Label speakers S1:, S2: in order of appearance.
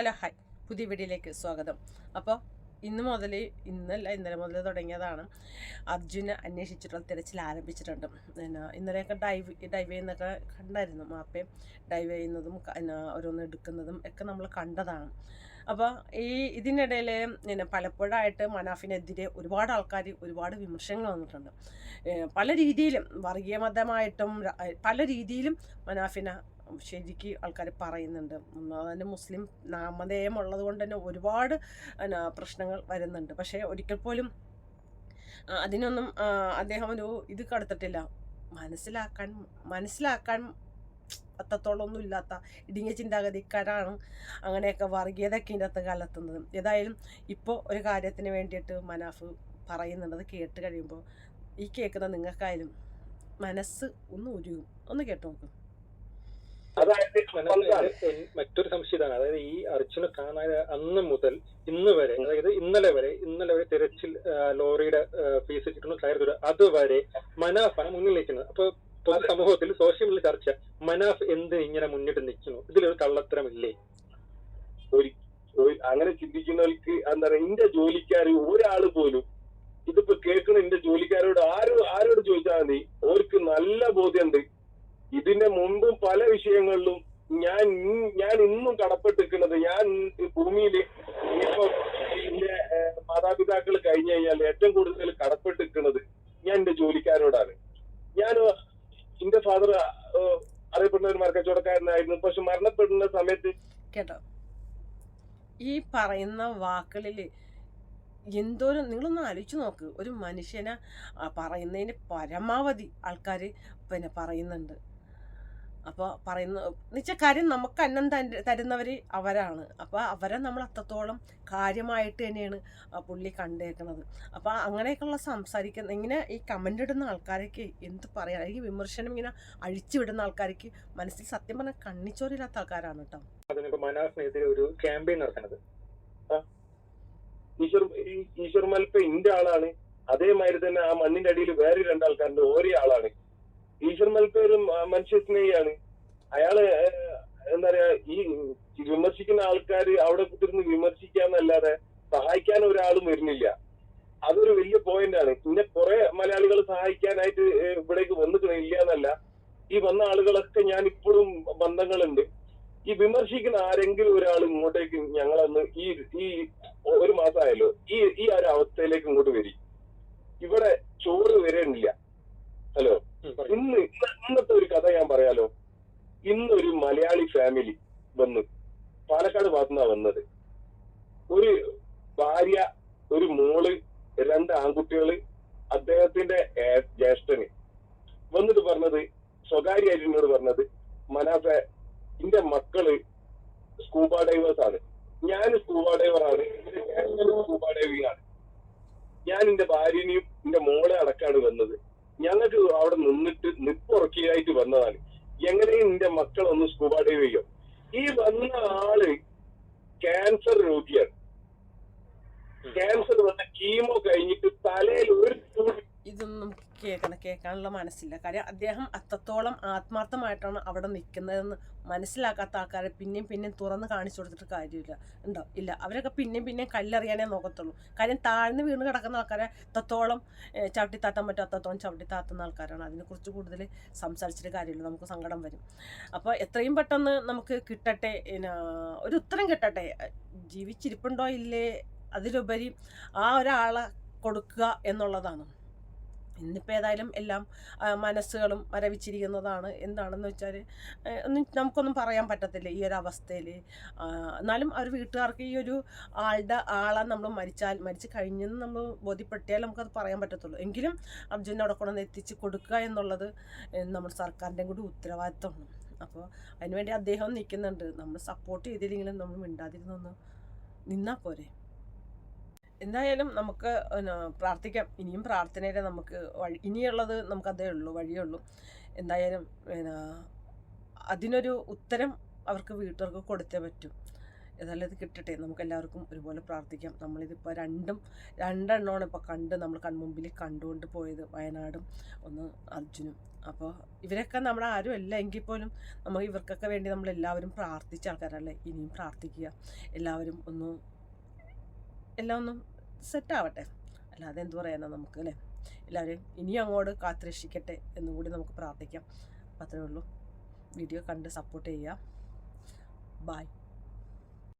S1: Hello hi പുതിയ വീഡിയോയിലേക്ക് സ്വാഗതം. അപ്പോൾ ഇന്ന് മുതൽ ഇന്നല്ല ഇന്നലെ മുതൽ തുടങ്ങിയതാണ്. അർജുന അന്വേഷിച്ചിട്ടുള്ള തിരച്ചിൽ ആരംഭിച്ചിട്ടുണ്ട്. പിന്നെ ഇന്നലെയൊക്കെ ഡൈവ് ഡൈവ് ചെയ്യുന്നൊക്കെ കണ്ടായിരുന്നു. മാപ്പയും ഡൈവ് ചെയ്യുന്നതും പിന്നെ ഓരോന്ന് എടുക്കുന്നതും ഒക്കെ നമ്മൾ കണ്ടതാണ്. അപ്പോൾ ഈ ഇതിനിടയിൽ പിന്നെ പലപ്പോഴായിട്ട് മനാഫിനെതിരെ ഒരുപാട് ആൾക്കാർ ഒരുപാട് വിമർശനങ്ങൾ വന്നിട്ടുണ്ട്. പല രീതിയിലും വർഗീയമതമായിട്ടും പല രീതിയിലും മനാഫിനെ ശരിക്ക് ആൾക്കാർ പറയുന്നുണ്ട്. അതിന് മുസ്ലിം നാമധേയം ഉള്ളത് കൊണ്ട് തന്നെ ഒരുപാട് പ്രശ്നങ്ങൾ വരുന്നുണ്ട്. പക്ഷേ ഒരിക്കൽ പോലും അതിനൊന്നും അദ്ദേഹം ഒരു ഇത് കടത്തിട്ടില്ല. മനസ്സിലാക്കാൻ മനസ്സിലാക്കാൻ അത്രത്തോളം ഒന്നും ഇല്ലാത്ത ഇടുങ്ങിയ ചിന്താഗതിക്കാരാണ് അങ്ങനെയൊക്കെ വർഗീയതൊക്കെ ഇതിന്റെ അകത്ത് കലർത്തുന്നത്. ഏതായാലും ഇപ്പോൾ ഒരു കാര്യത്തിന് വേണ്ടിയിട്ട് മനാഫ് പറയുന്നുണ്ടത് കേട്ട് കഴിയുമ്പോൾ ഈ കേൾക്കുന്ന നിങ്ങൾക്കായാലും മനസ്സ് ഒന്ന് ഉരുകും ഒന്ന് കേട്ട് നോക്കും.
S2: അതായത്
S3: മറ്റൊരു സംശയമാണ് അതായത് ഈ അർജുന കാണാൻ അന്ന് മുതൽ ഇന്ന് വരെ അതായത് ഇന്നലെ വരെ ഇന്നലെ വരെ തിരച്ചിൽ ലോറിയുടെ ഫീസ് കിട്ടുന്നു കയറി അതുവരെ മനാഫാണ് മുന്നിൽ നിൽക്കുന്നത്. അപ്പൊ പൊതുസമൂഹത്തിൽ സോഷ്യൽ മീഡിയ ചർച്ച മനാഫ് എന്ത് ഇങ്ങനെ മുന്നിട്ട് നിൽക്കുന്നു? ഇതിലൊരു കള്ളത്തരമില്ലേ?
S2: അങ്ങനെ ചിന്തിക്കുന്നവർക്ക് എന്താ പറയാ എന്റെ ജോലിക്കാര് ഒരാൾ പോലും ഇതിപ്പോ കേൾക്കുന്ന എന്റെ ജോലിക്കാരോട് ആരോ ആരോട് ചോദിച്ചാൽ മതി? അവർക്ക് നല്ല ബോധ്യമുണ്ട് ഇതിന്റെ മുമ്പും പല വിഷയങ്ങളിലും ഞാൻ ഞാൻ ഇന്നും കടപ്പെട്ടിരിക്കുന്നത് ഞാൻ ഭൂമിയിൽ ഇപ്പൊ എന്റെ മാതാപിതാക്കൾ കഴിഞ്ഞു കഴിഞ്ഞാൽ ഏറ്റവും കൂടുതൽ കടപ്പെട്ടിരിക്കുന്നത് ഞാൻ എന്റെ ജോലിക്കാരോടാണ്. ഞാൻ എന്റെ ഫാദർ അറിയപ്പെടുന്ന ഒരു മരക്കച്ചവടക്കാരനായിരുന്നു. പക്ഷെ മരണപ്പെടുന്ന സമയത്ത്
S1: കേട്ടോ. ഈ പറയുന്ന വാക്കുകളിൽ എന്തോരം നിങ്ങളൊന്ന് ആലോചിച്ച് നോക്ക്. ഒരു മനുഷ്യനെ പറയുന്നതിന് പരമാവധി ആൾക്കാർ പിന്നെ പറയുന്നുണ്ട്. അപ്പോൾ പറയുന്ന എന്നുവെച്ചാൽ കാര്യം നമുക്ക് അന്നം തര- തരുന്നവർ അവരാണ്. അപ്പോൾ അവരെ നമ്മൾ അത്രത്തോളം കാര്യമായിട്ട് തന്നെയാണ് പുള്ളി കണ്ടേക്കുന്നത് അപ്പോൾ അങ്ങനെയൊക്കെയുള്ള സംസാരിക്കുന്ന ഇങ്ങനെ ഈ കമന്റ് ഇടുന്ന ആൾക്കാരൊക്കെ എന്ത് പറയാൻ ഈ വിമർശനം ഇങ്ങനെ അഴിച്ചു വിടുന്ന ആൾക്കാർക്ക് മനസ്സിൽ സത്യം പറഞ്ഞാൽ കണ്ണിച്ചോരില്ലാത്ത ആൾക്കാരാണ് കേട്ടോ.
S3: ഒരു ക്യാമ്പയിൻ നടത്തുന്നത്.
S2: ഈശ്വർ ഈശ്വർ മൽപ്പ ഇന്റെ ആളാണ്. അതേമാതിരി തന്നെ ആ മണ്ണിന്റെ അടിയിൽ വേറെ രണ്ടാൾക്കാരുടെ ഒരേ ആളാണ്. ഈശ്വർ മൽക്ക ഒരു മനുഷ്യ മനുഷ്യസ്നേഹിയാണ്. അയാൾ എന്താ പറയാ ഈ വിമർശിക്കുന്ന ആൾക്കാര് അവിടെ കുത്തിരുന്ന് വിമർശിക്കാന്നല്ലാതെ സഹായിക്കാൻ ഒരാളും വരുന്നില്ല. അതൊരു വലിയ പോയിന്റ് ആണ് പിന്നെ കുറെ മലയാളികൾ സഹായിക്കാനായിട്ട് ഇവിടേക്ക് ഇവിടേക്ക് വന്നിട്ടില്ല എന്നല്ല ഈ വന്ന ആളുകളൊക്കെ ഞാൻ ഇപ്പോഴും ബന്ധങ്ങളുണ്ട്. ഈ വിമർശിക്കുന്ന ആരെങ്കിലും ഒരാൾ ഇങ്ങോട്ടേക്ക് ഞങ്ങളൊന്ന് ഈ ഈ ഒരു മാസമായല്ലോ ഈ ഈ ഒരു അവസ്ഥയിലേക്ക് ഇങ്ങോട്ട് വരി. ഇവിടെ ചോറ് വരണില്ല ഹലോ. ഇന്ന് ഇന്ന- ഇന്നത്തെ ഒരു കഥ ഞാൻ പറയാലോ. ഇന്നൊരു മലയാളി ഫാമിലി വന്ന് പാലക്കാട് ഭാഗത്തുനിന്നാ വന്നത്. ഒരു ഭാര്യ ഒരു മോൾ രണ്ട് ആൺകുട്ടികൾ അദ്ദേഹത്തിന്റെ ജ്യേഷ്ഠന്. വന്നിട്ട് പറഞ്ഞത് സ്വകാര്യമായിട്ട് എന്നോട് പറഞ്ഞത് മനാഫെ എന്റെ മക്കൾ സ്കൂബ ഡൈവേഴ്സ് ആണ്. ഞാൻ സ്കൂബ ഡൈവർ ആണ്. സ്കൂബ ഡൈവിംഗ് ആണ്. ഞാൻ എന്റെ ഭാര്യനെയും എന്റെ മോളെ അടക്കാണ് വന്നത്. ഞങ്ങൾക്ക് അവിടെ നിന്നിട്ട് നിപ്പുറക്കിയായിട്ട് വന്നതാണ്. എങ്ങനെയും എന്റെ മക്കളൊന്ന് സ്കൂബ ഡൈവ് ചെയ്യും? ഈ വന്ന ആൾ ക്യാൻസർ രോഗിയാണ്. ക്യാൻസർ വന്ന കീമോ കഴിഞ്ഞിട്ട് തലയിൽ ഒരു തുള്ളി
S1: ഇതൊന്നും നമുക്ക് കേൾക്കണം കേൾക്കാനുള്ള മനസ്സില്ല. കാര്യം അദ്ദേഹം അത്രത്തോളം ആത്മാർത്ഥമായിട്ടാണ് അവിടെ നിൽക്കുന്നതെന്ന് മനസ്സിലാക്കാത്ത ആൾക്കാരെ പിന്നെയും പിന്നെയും തുറന്ന് കാണിച്ചു കൊടുത്തിട്ട് കാര്യമില്ല. ഉണ്ടോ? ഇല്ല. അവരൊക്കെ പിന്നെയും പിന്നെയും കല്ലെറിയാനേ നോക്കത്തുള്ളൂ. കാര്യം താഴ്ന്ന് വീണ് കിടക്കുന്ന ആൾക്കാരെ അത്രത്തോളം ചവിട്ടി ചവിട്ടിത്താത്താൻ പറ്റും അത്രത്തോളം ചവിട്ടിത്താത്തുന്ന ആൾക്കാരാണ്. അതിനെക്കുറിച്ച് കൂടുതൽ സംസാരിച്ചിട്ട് കാര്യമില്ല. നമുക്ക് സങ്കടം വരും. അപ്പോൾ എത്രയും പെട്ടെന്ന് നമുക്ക് കിട്ടട്ടെ ഒരു ഉത്തരം കിട്ടട്ടെ. ജീവിച്ചിരിപ്പുണ്ടോ? ഇല്ലേ? അതിലുപരി ആ ഒരാളെ കൊടുക്കുക എന്നുള്ളതാണ്. ഇന്നിപ്പോൾ ഏതായാലും എല്ലാം മനസ്സുകളും മരവിച്ചിരിക്കുന്നതാണ് എന്താണെന്ന് വെച്ചാൽ ഒന്നും നമുക്കൊന്നും പറയാൻ പറ്റത്തില്ല ഈ ഒരു അവസ്ഥയിൽ എന്നാലും അവർ വീട്ടുകാർക്ക് ഈ ഒരു ആളുടെ ആളെ നമ്മൾ മരിച്ചാൽ മരിച്ചു കഴിഞ്ഞെന്ന് നമ്മൾ ബോധ്യപ്പെട്ടാൽ നമുക്കത് പറയാൻ പറ്റത്തുള്ളൂ. എങ്കിലും അർജുനെ അവിടെ കൊണ്ടുവന്ന് എത്തിച്ച് കൊടുക്കുക എന്നുള്ളത് നമ്മുടെ സർക്കാരിന്റെ കൂടി ഉത്തരവാദിത്തമാണ് അപ്പോൾ അതിനുവേണ്ടി അദ്ദേഹം നിൽക്കുന്നുണ്ട്. നമ്മൾ സപ്പോർട്ട് ചെയ്തില്ലെങ്കിലും നമ്മൾ മിണ്ടാതിരുന്നൊന്ന് നിന്നാൽ പോരെ. എന്തായാലും നമുക്ക് പ്രാർത്ഥിക്കാം. ഇനിയും പ്രാർത്ഥനയുടെ നമുക്ക് വഴി ഇനിയുള്ളത് നമുക്കതേ ഉള്ളൂ വഴിയേ ഉള്ളൂ. എന്തായാലും അതിനൊരു ഉത്തരം അവർക്ക് വീട്ടുകാർക്ക് കൊടുത്തേ പറ്റൂ. ഏതായാലും ഇത് കിട്ടട്ടെ. നമുക്ക് എല്ലാവർക്കും ഒരുപോലെ പ്രാർത്ഥിക്കാം. നമ്മളിതിപ്പോൾ രണ്ടും രണ്ടെണ്ണമാണ് ഇപ്പോൾ കണ്ട് നമ്മൾ കൺമുമ്പിൽ കണ്ടുകൊണ്ട് പോയത് വയനാടും ഒന്ന് അർജുനും. അപ്പോൾ ഇവരൊക്കെ നമ്മുടെ ആരും അല്ല എങ്കിൽ പോലും നമ്മൾ ഇവർക്കൊക്കെ വേണ്ടി നമ്മൾ എല്ലാവരും പ്രാർത്ഥിച്ച ആൾക്കാരല്ലേ? ഇനിയും പ്രാർത്ഥിക്കുക. എല്ലാവരും ഒന്ന് എല്ലാം ഒന്നും സെറ്റാവട്ടെ. അല്ലാതെ എന്തു പറയാനാ നമുക്ക് അല്ലേ? എല്ലാവരെയും ഇനിയും അങ്ങോട്ട് കാത്തുരക്ഷിക്കട്ടെ എന്നും കൂടി നമുക്ക് പ്രാർത്ഥിക്കാം. അത്രേ ഉള്ളൂ. വീഡിയോ കണ്ട് സപ്പോർട്ട് ചെയ്യുക. ബായ്